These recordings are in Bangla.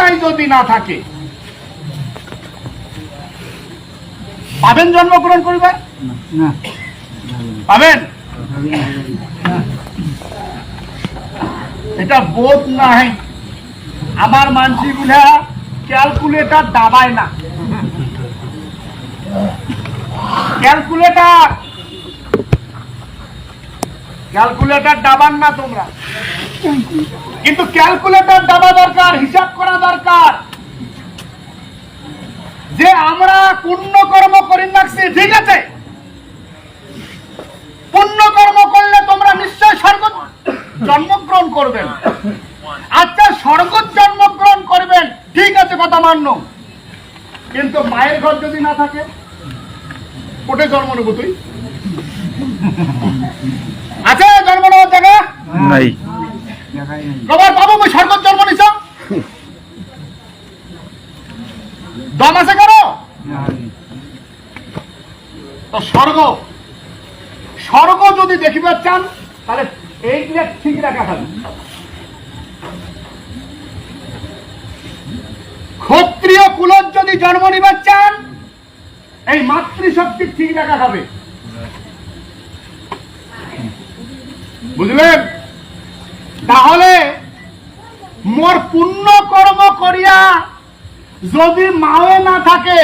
স্থানটাই যদি না থাকে পাবেন জন্মগ্রহণ করিবার? পাবেন? এটা বোধ নাই। আমার মানসিগুলা ক্যালকুলেটার দাবায় না। ক্যালকুলেটার। ক্যালকুলেটার দাবান না তোমরা। কিন্তু ক্যালকুলেটর দাবা দরকার, হিসাব করা দরকার। যে আমরা পুণ্য কর্ম করি রাখছি ঠিক আছে। পুণ্য কর্ম করলে তোমরা নিশ্চয় স্বর্গ জন্মগ্রহণ করবেন। আচ্ছা স্বর্গ জন্মগ্রহণ করবেন, ঠিক আছে কথা মান্য। কিন্তু মায়ের ঘর যদি না থাকে কোটে জন্ম নেব তুই? আছে জন্ম নেওয়ার জায়গা? কবার পাবো মই স্বর্গ জন্ম নিছ? দম আছে করো? তো স্বর্গ স্বর্গ যদি দেখিবার চান তাহলে এইগুলা ঠিক রাখা হবে ক্ষত্রিয় কুলত যদি জন্ম নিবার চান এই মাতৃশক্তি ঠিক রাখা হবে বুঝলেন? তাহলে মোর পুণ্য কর্ম করিয়া যদি মাও না থাকে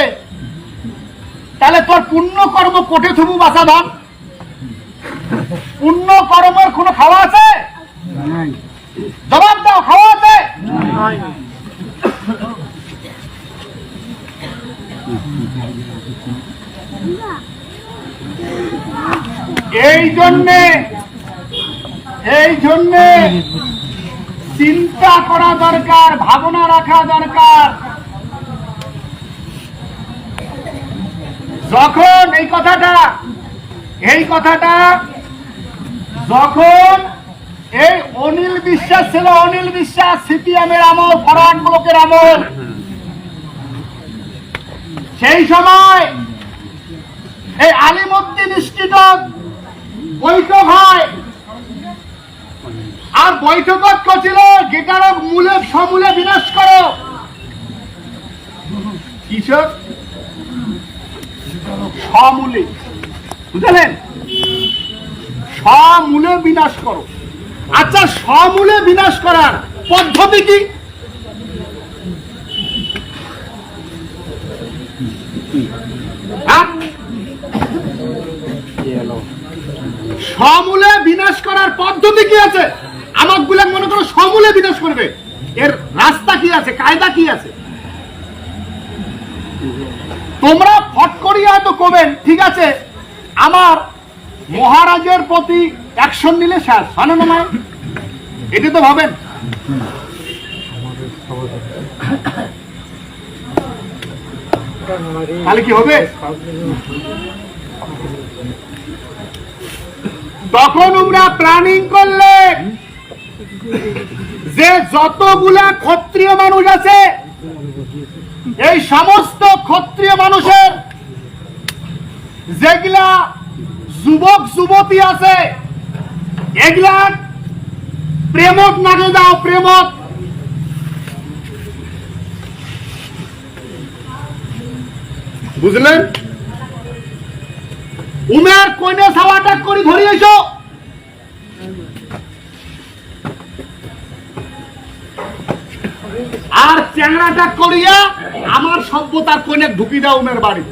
তাহলে তোর পুণ্য কর্ম কোটে থুবু বাসা ধন পুণ্য কর্মের কোনো খাওয়া আছে? জবাব দাও খাওয়া আছে? এই জন্যে এই জন্যে চিন্তা করা দরকার, ভাবনা রাখা দরকার। যখন এই কথাটা এই কথাটা, যখন এই অনিল বিশ্বাস ছিল, অনিল বিশ্বাস সিপিএম এর আমল ফরওয়ার্ড ব্লকের আমল, সেই সময় এই আলিমুদ্দিন ইনস্টিটিউট বৈঠক হয়। আর বৈঠকত করছিল গীতারক মূলে সমূলে বিনাশ করো কিসব সমূলে বুঝলেন সমূলে বিনাশ করো আচ্ছা সমূলে বিনাশ করার পদ্ধতি কি? সমূলে বিনাশ করার পদ্ধতি কি আছে? আমারগুলা মনে করো সমূলে বিনাশ করবে। এর রাস্তা কি আছে? কায়দা কি আছে? তোমরা ফট করিয়া তো কবেন, ঠিক আছে, আমার মহারাজের প্রতি অ্যাকশন নিলে শেষ হয় না না এটি তো ভাবেন। তাহলে কি হবে? তখন তোমরা প্ল্যানিং করলে যে যতগুলা ক্ষত্রিয় মানুষ আছে, এই সমস্ত ক্ষত্রিয় মানুষের যেগুলা যুবক, যুবতী আছে, এগুলা প্রেমত নাগে দাও, প্রেমত। বুঝলেন? উমের কইনে সাওয়াটাক করে ধরি আর চ্যাংড়াটা করিয়া আমার সভ্যতার কইনে ঢুকি দাও উমের বাড়ি।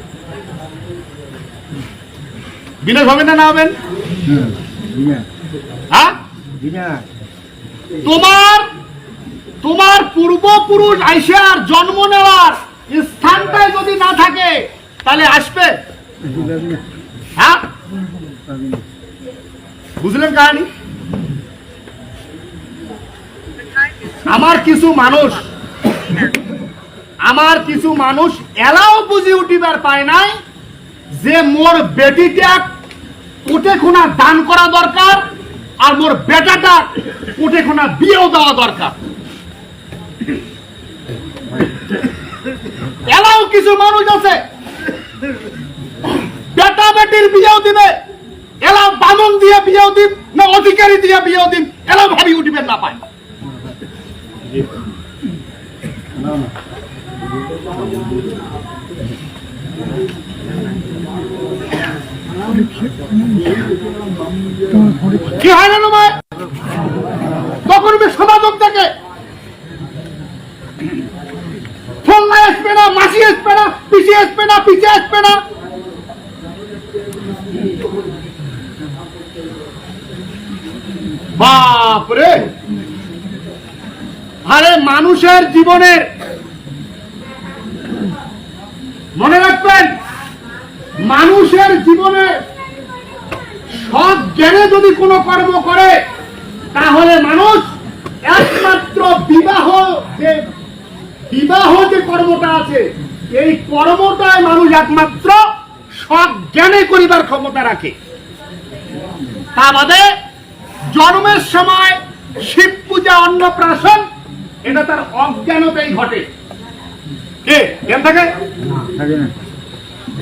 বিনাশ হবে না না হবেন হ্যাঁ? তোমার তোমার পূর্বপুরুষ আইসার জন্ম নেওয়ার স্থানটাই যদি না থাকে, তাহলে আসবে? হ্যাঁ? বুঝলেন কাহানি? আমার কিছু মানুষ আমার কিছু মানুষ এলাও বুঝি উঠিবার পায় নাই যে মোর বেটিটা কোটে খোনা দান করা দরকার আর মোর বেটাটা কোটে খোনা বিয়েও দেওয়া দরকার। এলাও কিছু মানুষ আছে, বেটা বেটির বিয়েও দিবে এলা বামন দিয়ে বিয়েও দিন না অধিকারী দিয়ে বিয়েও দিন এলা ভাবি উঠিবেন না পায়। না কি হয় না তখন সমাজক থেকে আসবে না, মাসি আসবে না, পিসি আসবে না পিছে আসবে না। বাপরে! আরে মানুষের জীবনের মনে রাখবেন মানুষের জীবনে সৎ জ্ঞানে যদি কোনো কর্ম করে, তাহলে মানুষ একমাত্র বিবাহ যে বিবাহ যে কর্মটা আছে, এই কর্মটায় মানুষ একমাত্র সৎ জ্ঞানে করিবার ক্ষমতা রাখে। তা বাদে জন্মের সময় শিব পূজা, অন্নপ্রাশন, এটা তার অজ্ঞানতাই ঘটে। কে? জ্ঞান থাকে?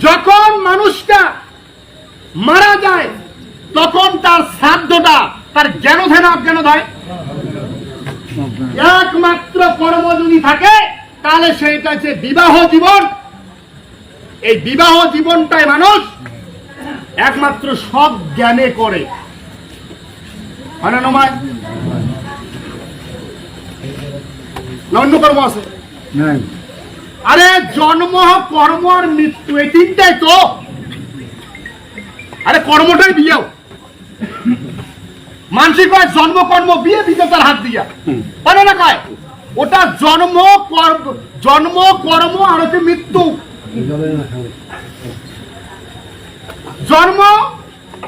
যখন মানুষটা মারা যায় তখন তার শ্রাদ্ধটা তার জ্ঞান ধ্যান অজ্ঞান হয় একমাত্র কর্ম যদি থাকে তাহলে সেটা হচ্ছে বিবাহ জীবন। এই বিবাহ জীবনটাই মানুষ একমাত্র সব জ্ঞানে করে। অন্য কর্ম আছে? আরে জন্ম কর্ম আর মৃত্যু এই তিনটাই তো। আরে কর্মটাই বিয়েও। মানসিক হয় জন্ম কর্ম বিয়ে দিতে তার হাত দিয়া। পারে না কয় ওটা জন্ম কর্ম জন্ম কর্ম আর হচ্ছে মৃত্যু। জন্ম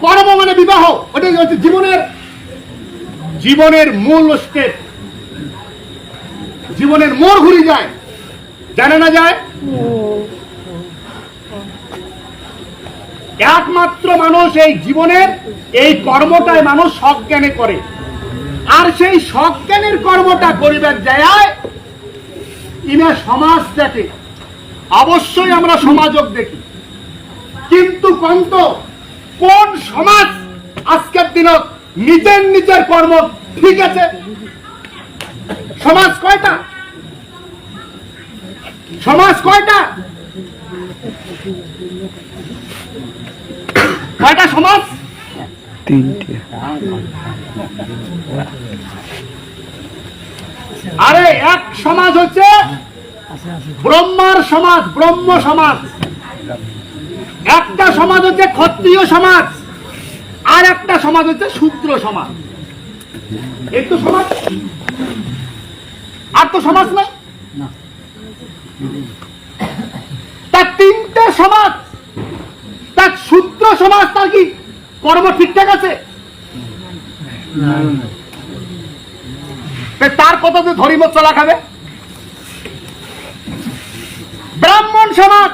কর্ম মানে বিবাহ। ওটাই হচ্ছে জীবনের জীবনের মূল স্টেপ। জীবনের মোড় ঘুরে যায়। জানে না যায়? একমাত্র মানুষ এই জীবনের, এই কর্মটাই মানুষ সজ্ঞানে করে। আর সেই সজ্ঞানের কর্মটা করিবার যায় ইনা সমাজ দেখে। অবশ্যই আমরা সমাজক দেখি। কিন্তু কন্ত, কোন সমাজ আজকের দিনত নিজের নিজের কর্ম ঠিক আছে? সমাজ কয়টা? সমাজ কয়টা? কয়টা সমাজ? আরে এক সমাজ হচ্ছে ব্রহ্মার সমাজ ব্রহ্ম সমাজ। একটা সমাজ হচ্ছে ক্ষত্রিয় সমাজ আর একটা সমাজ হচ্ছে শূদ্র সমাজ। এই তো সমাজ। আর তো সমাজ নাই তার তিনটে সমাজ তার শূদ্র সমাজ তার কি কর্ম ঠিকঠাক আছে? তার কথা তো ধরিম চলা খাবে? ব্রাহ্মণ সমাজ।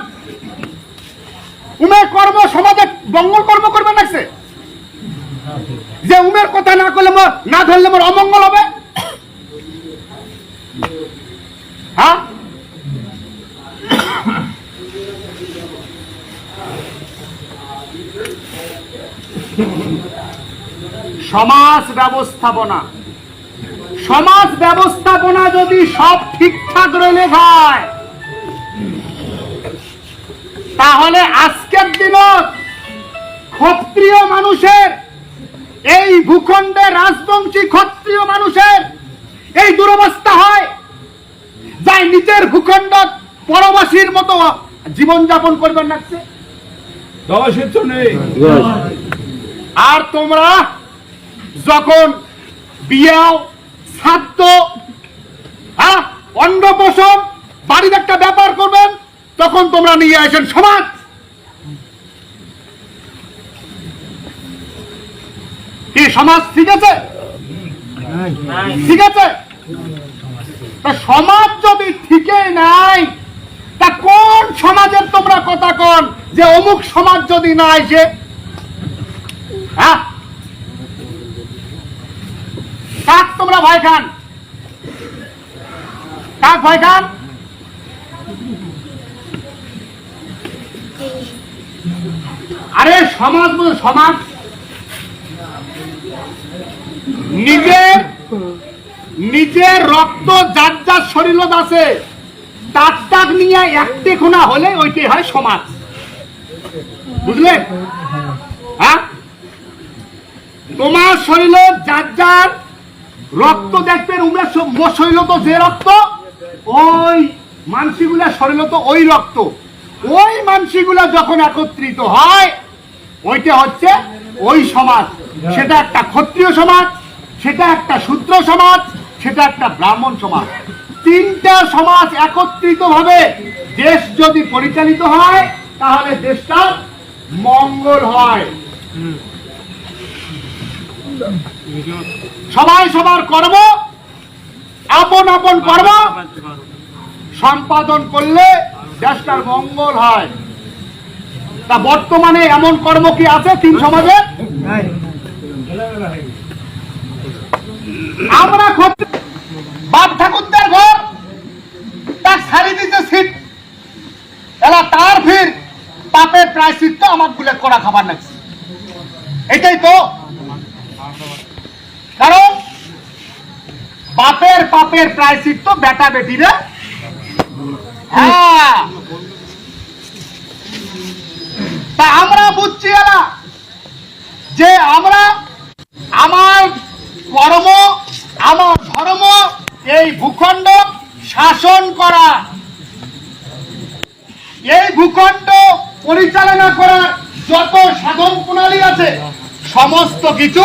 উমের কর্ম সমাজে মঙ্গল কর্ম করবে সে? যে উমের কথা না করলে না ধরলে মোর অমঙ্গল হবে হ্যাঁ সমাজ ব্যবস্থাপনা। সমাজ ব্যবস্থাপনা যদি সব ঠিকঠাক রইলে হয় তাহলে আজকের দিনত ক্ষত্রিয় মানুষের এই ভূখণ্ডে রাজবংশী ক্ষত্রিয় মানুষের এই দুরবস্থা হয় যাই নিজের ভূখণ্ড পরবাসীর মতো জীবনযাপন করবেন লাগছে নেই। আর তোমরা যখন বিয়াও, শ্রাদ্ধ হ্যাঁ অন্নপ্রসন বাড়ির একটা ব্যাপার করবেন, তখন তোমরা নিয়ে আসেন সমাজ। কি সমাজ ঠিক আছে ঠিক আছে সমাজ যদি ঠিকই নাই, তা কোন সমাজের তোমরা কথা কন যে অমুক সমাজ যদি না আসে? হ্যাঁ? কাক তোমরা ভয় খান? কাক ভয় খান? আরে সমাজ সমাজ। নিজের নিজের রক্ত যার যার শরীরত আছে, তাক তাক নিয়ে একটে খোনা হলে ওইটাই হয় সমাজ। বুঝলেন হ্যাঁ? তোমার শরীর যার যার রক্ত দেখবেন, উমরা মোর শরীর তো যে রক্ত, ওই মানসিগুলা শরীর তো ওই রক্ত। ওই মানসিগুলা যখন একত্রিত হয়, ওইটা হচ্ছে ওই সমাজ। সেটা একটা ক্ষত্রিয় সমাজ, সেটা একটা শূদ্র সমাজ, সেটা একটা ব্রাহ্মণ সমাজ। তিনটা সমাজ একত্রিত ভাবে দেশ যদি পরিচালিত হয়, তাহলে দেশটার মঙ্গল হয়। সবাই সবার কর্ম আপন আপন কর্ম সম্পাদন করলে দেশটার মঙ্গল হয়। তা বর্তমানে এমন কর্ম কি আছে তিন সমাজে? আমরা বাপ ঠাকুরদের ঘর, তার ছাড়ি দিতে সিট। এলা তার ফির পাপের প্রায়শ্চিত্ত আমার গুলে করা খাবার লাগছে। এটাই তো কারণ বাপের পাপের প্রায়শ্চিত্ত বেটা বেটিরা হ্যাঁ। তা আমরা বুঝছি যে আমরা আমার কর্ম, আমার ধর্ম, এই ভূখণ্ড শাসন করা। এই ভূখণ্ড পরিচালনা করার যত সাধন প্রণালী আছে, সমস্ত কিছু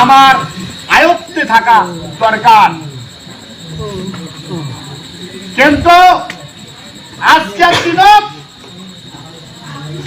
আমার আয়ত্তে থাকা দরকার। কিন্তু আজকের দিনত